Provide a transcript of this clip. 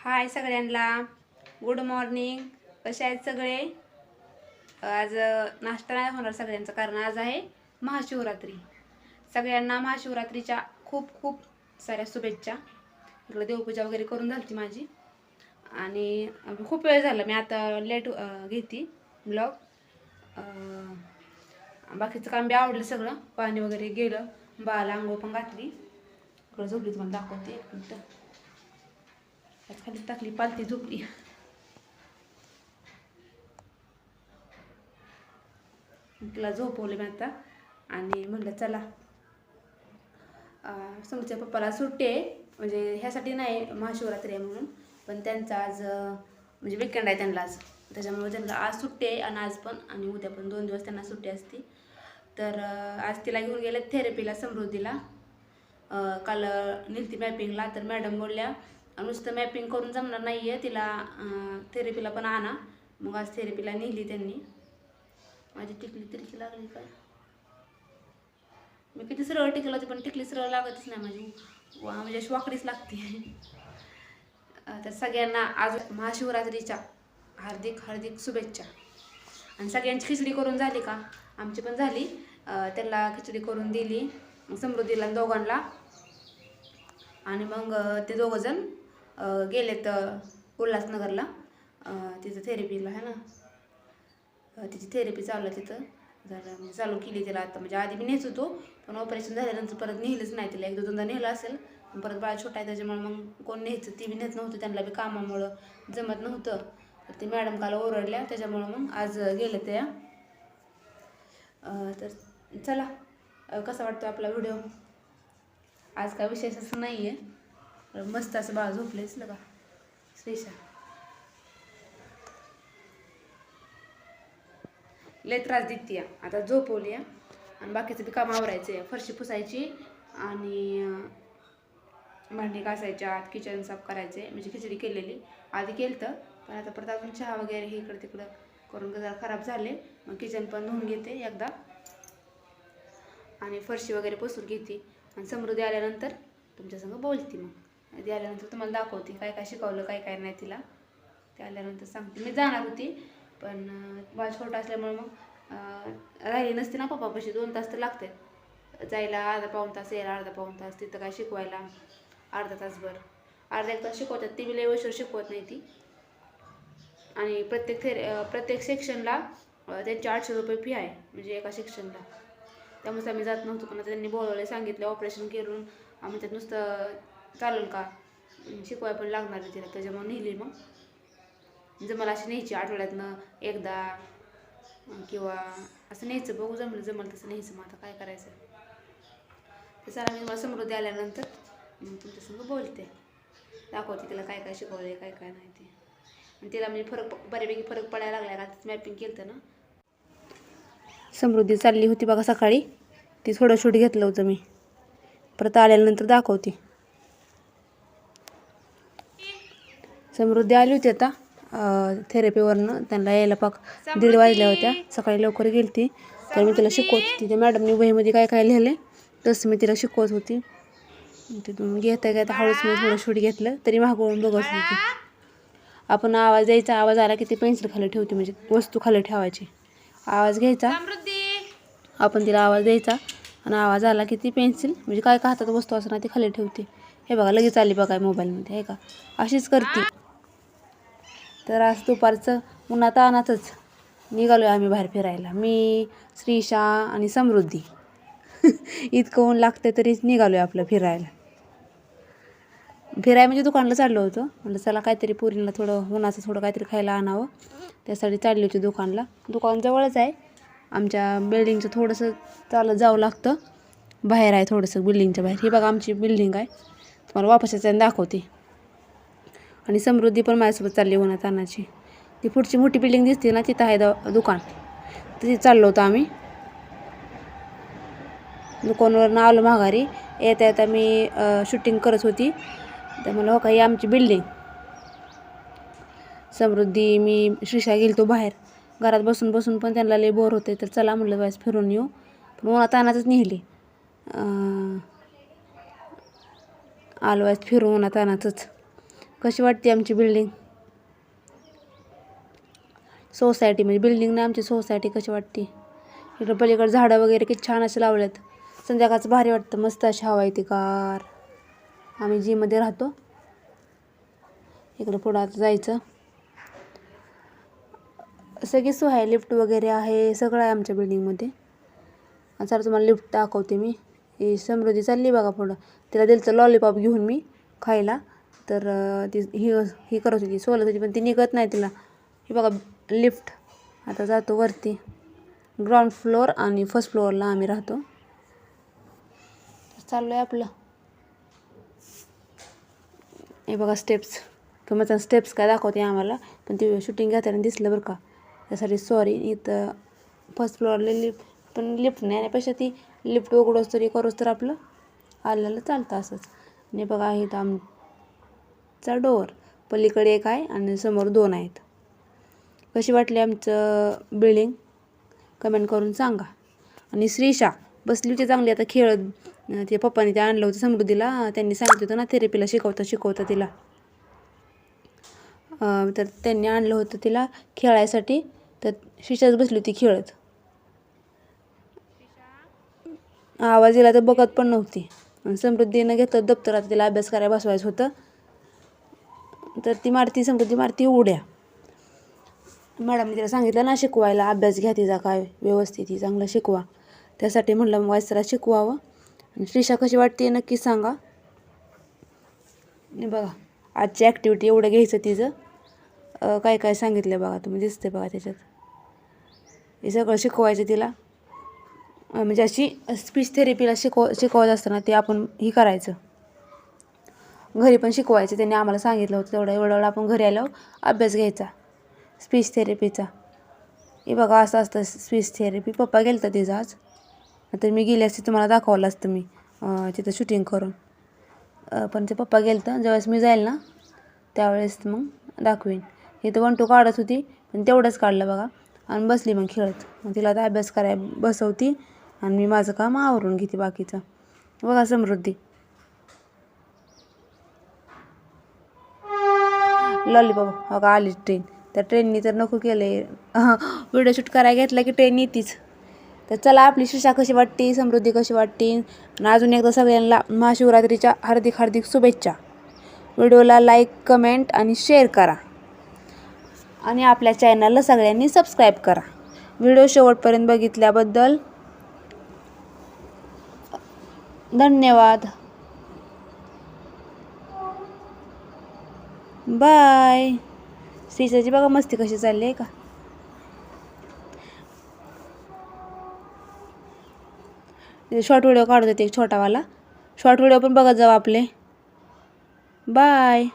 हाय सगळ्यांना. Good morning कसे आहेत सगळे? आज नाश्ता नाही होणार सगळ्यांचं कारण आज आहे महाशिवरात्री. सगळ्यांना महाशिवरात्रीच्या खूप खूप साऱ्या शुभेच्छा. इकडे देवपूजा वगैरे करून झाली माझी. आणि खूप वेळ झाला. मी आता लेट घेते ब्लॉग बाकीचं काम बी आवडलं सगळं. पाणी वगैरे गेलं. बाला आंघोळ पण घातली. इकडं झोपली तुम्हाला दाखवते एक मिनटं. खाली टाकली पालती झोपली. तिला झोपवले मी आता. आणि म्हणलं चला. समच्या समोरच्या पप्पाला सुट्टी आहे. म्हणजे ह्यासाठी नाही महाशिवरात्री आहे म्हणून. पण त्यांचा आज म्हणजे विकेंड आहे त्यांना आज. त्याच्यामुळे त्यांना आज सुट्टी आहे आणि आज पण आणि उद्या पण दोन दिवस त्यांना सुट्टी असते. तर आज तिला घेऊन गेले थेरपीला समृद्धीला. काल निलती मॅपिंगला तर मॅडम बोलल्या नुसतं मॅपिंग करून जमणार नाही आहे तिला थेरपीला पण आणा. मग आज थेरपीला नेली त्यांनी. माझी टिकली तिरकी लागली काय? मी किती सरळ टिकलं होती पण टिकली सरळ लागतच नाही माझी. वा म्हणजे अशी वाकडीच लागते. तर सगळ्यांना आज महाशिवरात्रीच्या हार्दिक हार्दिक शुभेच्छा. आणि सगळ्यांची खिचडी करून झाली का? आमची पण झाली. त्याला त्यांना खिचडी करून दिली. मग समृद्धीला दोघांना. आणि मग ते दोघंजण गेलेत उल्हासनगरला. तिथं थेरपीला आहे ना. तिची थेरपी चालू आहे तिथं. झालं म्हणजे चालू केली तिला आता. म्हणजे आधी मी नेच होतो पण ऑपरेशन झाल्यानंतर परत नेलंच नाही तिला. एक दोनदा नेलं असेल पण परत बाळ छोटा आहे त्याच्यामुळे मग कोण न्यायचं ती बी नेत नव्हतं. त्यांना बी कामामुळं जमत नव्हतं. तर ते मॅडम काल ओरडल्या. त्याच्यामुळं मग आज गेले त्या. तर चला. कसा वाटतो आपला व्हिडिओ आज काय विशेष असं नाही आहे मस्त असं बाळ झोपलेच ना का? श्रीशा. लय त्रास देते या. आता झोपवली या. आणि बाकीचं बी काम आवरायचं आहे फरशी पुसायची आणि भांडी भांडी आत किचन साफ करायचे म्हणजे खिचडी केलेली. आधी केलं तर पण आता परत अजून चहा वगैरे हे इकडं तिकडं करून जरा खराब झाले. मग किचन पण धुवून घेते एकदा. आणि फरशी वगैरे पुसून घेते. आणि समृद्धी आल्यानंतर तुमच्यासंग बोलते मग. ती आल्यानंतर तुम्हाला दाखवते काय काय शिकवलं काय काय नाही तिला. ते आल्यानंतर सांगते. मी जाणार होती पण बाळ छोटा असल्यामुळे मग राहिली नसते ना पप्पापाशी. दोन तास तर लागतात. जायला अर्धा पाऊण तास यायला अर्धा पाऊण तास तिथं काय शिकवायला? अर्धा तासभर. अर्धा एक तास शिकवतात. ती मी लय शिकवत नाही ती. आणि प्रत्येक थेर प्रत्येक सेक्शनला त्यांचे त्यांची आठशे रुपये फी आहे म्हणजे एका सेक्शनला. त्यामुळे आम्ही जात नव्हतो. पण त्यांनी बोलवले सांगितलं ऑपरेशन करून. आम्ही त्यात नुसतं चालेल का? शिकवाय पण लागणार आहे तिला त्याच्यामुळे नेली मग. जर मला अशी न्यायची आठवड्यातनं एकदा किंवा असं न्यायचं बघू जमलं जमलं तसं न्यायचं मग आता काय करायचं. तर चला मी मला समृद्धी आल्यानंतर मग तुमच्यासंग बोलते. दाखवते तिला काय काय शिकवलं काय काय नाही ते. आणि तिला म्हणजे फरक बऱ्यापैकी फरक पडायला लागला का? मॅपिंग केलं होतं ना. समृद्धी चालली होती बघा सकाळी. ती थोडं शूट घेतलं होतं मी. परत आल्यानंतर दाखवते. समृद्धी आली होती आता. थेरपीवरनं त्यांना यायला पाक दीड वाजल्या होत्या. सकाळी लवकर गेली ती तर मी तिला शिकवत होती. त्या मॅडमनी वहीमध्ये काय काय लिहिले तसं मी तिला शिकवत होती. तिथून घेता घेता हळूच मी थोडं शूट घेतलं. तरी मागवून बघत होती. आपण आवाज द्यायचा. आवाज आला की ती पेन्सिल खाली ठेवते. म्हणजे वस्तू खाली ठेवायची. आवाज घ्यायचा. आपण तिला आवाज द्यायचा. आणि आवाज आला की ती पेन्सिल म्हणजे काय काय हातात वस्तू असणार ती खाली ठेवते. हे बघा लगेच आली बघा मोबाईलमध्ये. हे का? अशीच करते. तर आज दुपारचं उन्हात अनातच निघालो आहे आम्ही बाहेर फिरायला. मी श्रीशा आणि समृद्धी. इतकं ऊन लागतं तरीच निघालो आहे आपलं फिरायला. फिराय म्हणजे दुकानला चाललो होतो. म्हणलं चला काहीतरी पुरीला थोडं उन्हाचं थोडं काहीतरी खायला आणावं. त्यासाठी चालली होती दुकानला. दुकान जवळच आहे. आमच्या बिल्डिंगचं थोडंसं चालत जावं लागतं. बाहेर आहे थोडंसं बिल्डिंगच्या बाहेर. ही बघा आमची बिल्डिंग आहे. तुम्हाला वापस यायचं दाखवते. आणि समृद्धी पण माझ्यासोबत चालली उन्हात तानाची ती पुढची मोठी बिल्डिंग दिसते ना तिथं आहे द दुकान. तिथे चाललो होतो आम्ही. दुकानवरनं आलो माघारी. येता येता मी शूटिंग करत होती. तर मला हो का ही आमची बिल्डिंग समृद्धी मी श्रीशा गेलतो बाहेर. घरात बसून बसून पण त्यांना लय बोर होते तर चला म्हणलं वाईस फिरून येऊ. पण उन्हात तानातच नेहली आलो वाईस फिरून उन्हात तानातच कशी वाटते आमची बिल्डिंग सोसायटी म्हणजे बिल्डिंग ना आमची सोसायटी कशी वाटते? इकडं पलीकडं झाडं वगैरे किती छान असे लावलेत. संध्याकाळचं भारी वाटतं मस्त अशी हवा येते कार आम्ही जीमध्ये राहतो. इकडं पुढं आता जायचं. सगळी सोय आहे लिफ्ट वगैरे आहे सगळं आहे आमच्या बिल्डिंगमध्ये सर तुम्हाला लिफ्ट दाखवते मी. ही समृद्धी चालली बघा पुढं. तिला दिलं तर लॉलीपॉप घेऊन मी खायला. तर ती ही ही करत होती सोलत होती पण ती निघत नाही तिला. ही बघा लिफ्ट आता जातो वरती. ग्राउंड फ्लोअर आणि फर्स्ट फ्लोअरला आम्ही राहतो. चाललो आहे आपलं. हे बघा स्टेप्स तुम्हाला स्टेप्स काय दाखवते आम्हाला पण ती शूटिंग घेताना दिसलं बरं का? त्यासाठी सॉरी इथं फर्स्ट फ्लोअरला लिफ्ट पण लिफ्ट नाही येण्यापेक्षा ती लिफ्ट उघडोस तरी करोस तर आपलं आलेलं चालतं असंच. आणि बघा इथं चा डोअर पलीकडे एक आहे आणि समोर दोन आहेत. कशी वाटली आमचं बिल्डिंग? कमेंट करून सांगा. आणि श्रीशा बसली होती चांगली. आता खेळत ते पप्पाने ते आणलं होतं समृद्धीला. त्यांनी सांगितलं होतं ना थेरपीला शिकवता शिकवता तिला. तर त्यांनी आणलं होतं तिला खेळायसाठी. तर श्रीशाच बसली होती खेळत. आवाज दिला तर बघत पण नव्हती. आणि समृद्धीनं घेतलं दप्तरात तिला अभ्यास करायला बसवायचं होतं. तर ती मारती समृद्धी मारती उड्या मॅडमने तिला सांगितलं ना शिकवायला अभ्यास घ्या तिचा काय व्यवस्थित ती चांगलं शिकवा. त्यासाठी म्हटलं मग वायसरा शिकवावं. आणि श्रीषा कशी वाटते नक्की सांगा. आणि बघा आजची ॲक्टिव्हिटी एवढं घ्यायचं तिचं. काय काय सांगितलं बघा तुम्ही दिसते बघा त्याच्यात. हे सगळं शिकवायचं तिला. म्हणजे अशी स्पीच थेरपीला शिकव शिकवत असताना ते आपण ही करायचं. घरी पण शिकवायचं. त्यांनी आम्हाला सांगितलं होतं तेवढं एवढं एवढं आपण घरी आल्यावर अभ्यास घ्यायचा. स्पीच थेरपीचा. हे बघा असं असतं स्पीच थेरपी. पप्पा गेलं तर तिचा आज. तर मी गेले असते तुम्हाला दाखवलं असतं मी तिथं शूटिंग करून. पण ते पप्पा गेलं तर ज्यावेळेस मी जाईल ना त्यावेळेस मग दाखवीन. इथं वन टू काढत होती पण तेवढंच काढलं बघा. आणि बसली मग खेळत. मग तिला आता अभ्यास कराय बसवती आणि मी माझं काम आवरून घेते बाकीचं. बघा समृद्धी. लॉलीपॉप. हो का आली ट्रेन तर ट्रेननी तर नको केलं. आहे व्हिडिओ शूट करायला घेतला की ट्रेन येतीच. तर चला आपली शिशा कशी वाटते समृद्धी कशी वाटते आणि अजून एकदा सगळ्यांना महाशिवरात्रीच्या हार्दिक हार्दिक शुभेच्छा. व्हिडिओला लाईक कमेंट आणि शेअर करा. आणि आपल्या चॅनलला सगळ्यांनी सबस्क्राईब करा. व्हिडिओ शेवटपर्यंत बघितल्याबद्दल धन्यवाद. बाय. सीसाची बघा मस्ती कशी चालली आहे का? शॉर्ट व्हिडिओ काढत होते एक छोटावाला. शॉर्ट व्हिडिओ पण बघत जाऊ आपले. बाय.